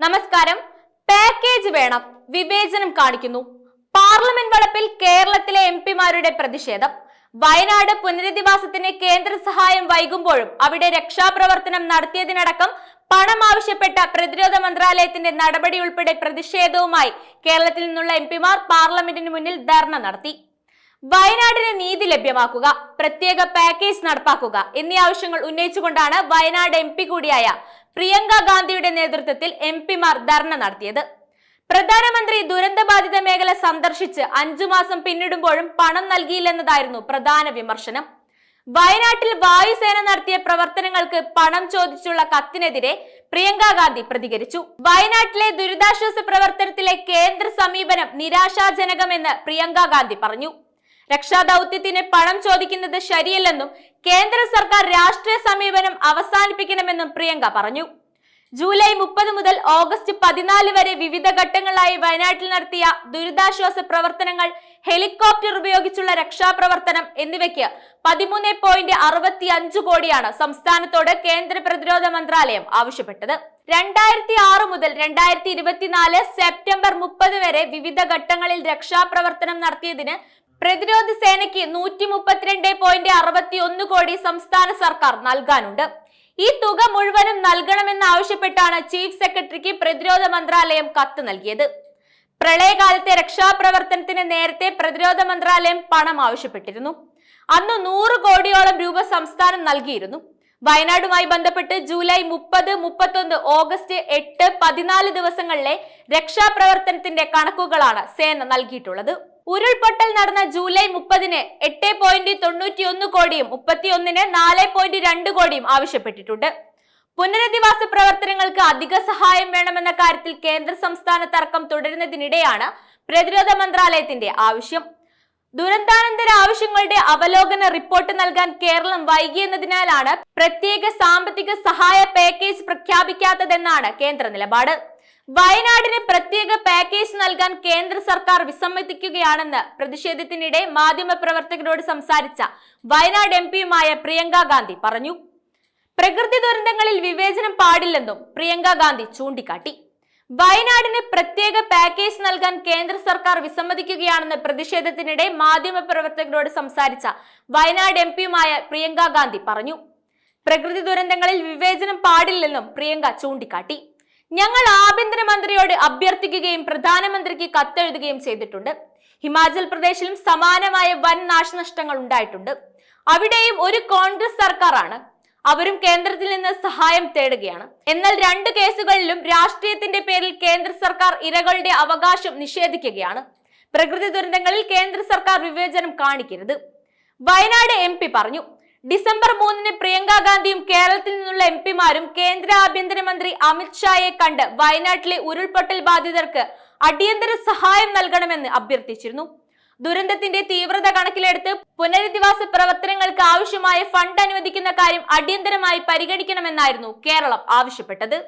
നമസ്കാരം. പാക്കേജ് വേണം. വിവേചനം കാണിക്കുന്നു. പാർലമെന്റ് വളപ്പിൽ കേരളത്തിലെ എം പിമാരുടെ പ്രതിഷേധം. വയനാട് പുനരധിവാസത്തിന് കേന്ദ്ര സഹായം വൈകുമ്പോഴും അവിടെ രക്ഷാപ്രവർത്തനം നടത്തിയതിനടക്കം പണം ആവശ്യപ്പെട്ട പ്രതിരോധ മന്ത്രാലയത്തിന്റെ നടപടി ഉൾപ്പെടെ പ്രതിഷേധവുമായി കേരളത്തിൽ നിന്നുള്ള എം പിമാർ പാർലമെന്റിന് മുന്നിൽ ധർണ നടത്തി. വയനാടിന് നീതി ലഭ്യമാക്കുക പ്രത്യേക പാക്കേജ് നടപ്പാക്കുക എന്നീ ആവശ്യങ്ങൾ ഉന്നയിച്ചുകൊണ്ടാണ് വയനാട് എം പി കൂടിയായ പ്രിയങ്ക ഗാന്ധിയുടെ നേതൃത്വത്തിൽ എം പിമാർ ധർണ നടത്തിയത്. പ്രധാനമന്ത്രി ദുരന്തബാധിത മേഖല സന്ദർശിച്ച് അഞ്ചു മാസം പിന്നിടുമ്പോഴും പണം നൽകിയില്ലെന്നതായിരുന്നു പ്രധാന വിമർശനം. വയനാട്ടിൽ വായുസേന നടത്തിയ പ്രവർത്തനങ്ങൾക്ക് പണം ചോദിച്ചുള്ള കത്തിനെതിരെ പ്രിയങ്ക ഗാന്ധി പ്രതികരിച്ചു. വയനാട്ടിലെ ദുരിതാശ്വാസ പ്രവർത്തനത്തിലെ കേന്ദ്ര സമീപനം നിരാശാജനകമെന്ന് പ്രിയങ്ക ഗാന്ധി പറഞ്ഞു. രക്ഷാദൌത്യത്തിന് പണം ചോദിക്കുന്നത് ശരിയല്ലെന്നും കേന്ദ്ര സർക്കാർ രാഷ്ട്രീയ സമീപനം അവസാനിപ്പിക്കണമെന്നും പ്രിയങ്ക പറഞ്ഞു. ജൂലൈ മുപ്പത് മുതൽ ഓഗസ്റ്റ് പതിനാല് വരെ വിവിധ ഘട്ടങ്ങളിലായി വയനാട്ടിൽ നടത്തിയ ദുരിതാശ്വാസ പ്രവർത്തനങ്ങൾ ഹെലികോപ്റ്റർ ഉപയോഗിച്ചുള്ള രക്ഷാപ്രവർത്തനം എന്നിവയ്ക്ക് പതിമൂന്ന് പോയിന്റ് അറുപത്തി അഞ്ച് കോടിയാണ് സംസ്ഥാനത്തോട് കേന്ദ്ര പ്രതിരോധ മന്ത്രാലയം ആവശ്യപ്പെട്ടത്. രണ്ടായിരത്തി ആറ് മുതൽ രണ്ടായിരത്തി ഇരുപത്തിനാല് സെപ്റ്റംബർ മുപ്പത് വരെ വിവിധ ഘട്ടങ്ങളിൽ രക്ഷാപ്രവർത്തനം നടത്തിയതിന് പ്രതിരോധ സേനയ്ക്ക് നൂറ്റി മുപ്പത്തിരണ്ട് പോയിന്റ് അറുപത്തി ഒന്ന് കോടി സംസ്ഥാന സർക്കാർ നൽകാനുണ്ട്. ഈ തുക മുഴുവനും നൽകണമെന്ന് ആവശ്യപ്പെട്ടാണ് ചീഫ് സെക്രട്ടറിക്ക് പ്രതിരോധ മന്ത്രാലയം കത്ത് നൽകിയത്. പ്രളയകാലത്തെ രക്ഷാപ്രവർത്തനത്തിന് നേരത്തെ പ്രതിരോധ മന്ത്രാലയം പണം ആവശ്യപ്പെട്ടിരുന്നു. അന്ന് നൂറ് കോടിയോളം രൂപ സംസ്ഥാനം നൽകിയിരുന്നു. വയനാടുമായി ബന്ധപ്പെട്ട് ജൂലൈ മുപ്പത് മുപ്പത്തൊന്ന് ഓഗസ്റ്റ് എട്ട് പതിനാല് ദിവസങ്ങളിലെ രക്ഷാപ്രവർത്തനത്തിന്റെ കണക്കുകളാണ് സേന നൽകിയിട്ടുള്ളത്. ഉരുൾപൊട്ടൽ നടന്ന ജൂലൈ മുപ്പതിന് എട്ട് പോയിന്റ് തൊണ്ണൂറ്റി ഒന്ന് കോടിയും മുപ്പത്തിയൊന്നിന് നാല് പോയിന്റ് രണ്ട് കോടിയും ആവശ്യപ്പെട്ടിട്ടുണ്ട്. പുനരധിവാസ പ്രവർത്തനങ്ങൾക്ക് അധിക സഹായം വേണമെന്ന കാര്യത്തിൽ കേന്ദ്ര സംസ്ഥാന തർക്കം തുടരുന്നതിനിടെയാണ് പ്രതിരോധ മന്ത്രാലയത്തിന്റെ ആവശ്യം. ദുരന്താനന്തര ആവശ്യങ്ങളുടെ അവലോകന റിപ്പോർട്ട് നൽകാൻ കേരളം വൈകിയെന്നതിനാലാണ് പ്രത്യേക സാമ്പത്തിക സഹായ പാക്കേജ് പ്രഖ്യാപിക്കാത്തതെന്നാണ് കേന്ദ്ര നിലപാട്. വയനാടിന് പ്രത്യേക പാക്കേജ് നൽകാൻ കേന്ദ്ര സർക്കാർ വിസമ്മതിക്കുകയാണെന്ന് പ്രതിഷേധത്തിനിടെ മാധ്യമപ്രവർത്തകരോട് സംസാരിച്ച വയനാട് എം പിയുമായ പ്രിയങ്ക ഗാന്ധി പറഞ്ഞു. പ്രകൃതി ദുരന്തങ്ങളിൽ വിവേചനം പാടില്ലെന്നും പ്രിയങ്ക ഗാന്ധി ചൂണ്ടിക്കാട്ടി. വയനാടിന് പ്രത്യേക പാക്കേജ് നൽകാൻ കേന്ദ്ര സർക്കാർ വിസമ്മതിക്കുകയാണെന്ന് പ്രതിഷേധത്തിനിടെ മാധ്യമപ്രവർത്തകരോട് സംസാരിച്ച വയനാട് എം പിയുമായ പ്രിയങ്ക ഗാന്ധി പറഞ്ഞു. പ്രകൃതി ദുരന്തങ്ങളിൽ വിവേചനം പാടില്ലെന്നും പ്രിയങ്ക ചൂണ്ടിക്കാട്ടി. ഞങ്ങൾ ആഭ്യന്തരമന്ത്രിയോട് അഭ്യർത്ഥിക്കുകയും പ്രധാനമന്ത്രിക്ക് കത്തെഴുതുകയും ചെയ്തിട്ടുണ്ട്. ഹിമാചൽ പ്രദേശിലും സമാനമായ വൻ നാശനഷ്ടങ്ങൾ ഉണ്ടായിട്ടുണ്ട്. അവിടെയും ഒരു കോൺഗ്രസ് സർക്കാരാണ്. അവരും കേന്ദ്രത്തിൽ നിന്ന് സഹായം തേടുകയാണ്. എന്നാൽ രണ്ട് കേസുകളിലും രാഷ്ട്രീയത്തിന്റെ പേരിൽ കേന്ദ്ര സർക്കാർ ഇരകളുടെ അവകാശം നിഷേധിക്കുകയാണ്. പ്രകൃതി ദുരന്തങ്ങളിൽ കേന്ദ്ര സർക്കാർ വിവേചനം കാണിക്കരുത്. വയനാട് എം പറഞ്ഞു ഡിസംബർ മൂന്നിന് പ്രിയങ്ക ഗാന്ധിയും കേരളത്തിൽ നിന്നുള്ള എം പിമാരും കേന്ദ്ര ആഭ്യന്തരമന്ത്രി അമിത്ഷായെ കണ്ട് വയനാട്ടിലെ ഉരുൾപൊട്ടൽ ബാധിതർക്ക് അടിയന്തര സഹായം നൽകണമെന്ന് അഭ്യർത്ഥിച്ചിരുന്നു. ദുരന്തത്തിന്റെ തീവ്രത കണക്കിലെടുത്ത് പുനരധിവാസ പ്രവർത്തനങ്ങൾക്ക് ആവശ്യമായ ഫണ്ട് അനുവദിക്കുന്ന കാര്യം അടിയന്തരമായി പരിഗണിക്കണമെന്നായിരുന്നു കേരളം ആവശ്യപ്പെട്ടത്.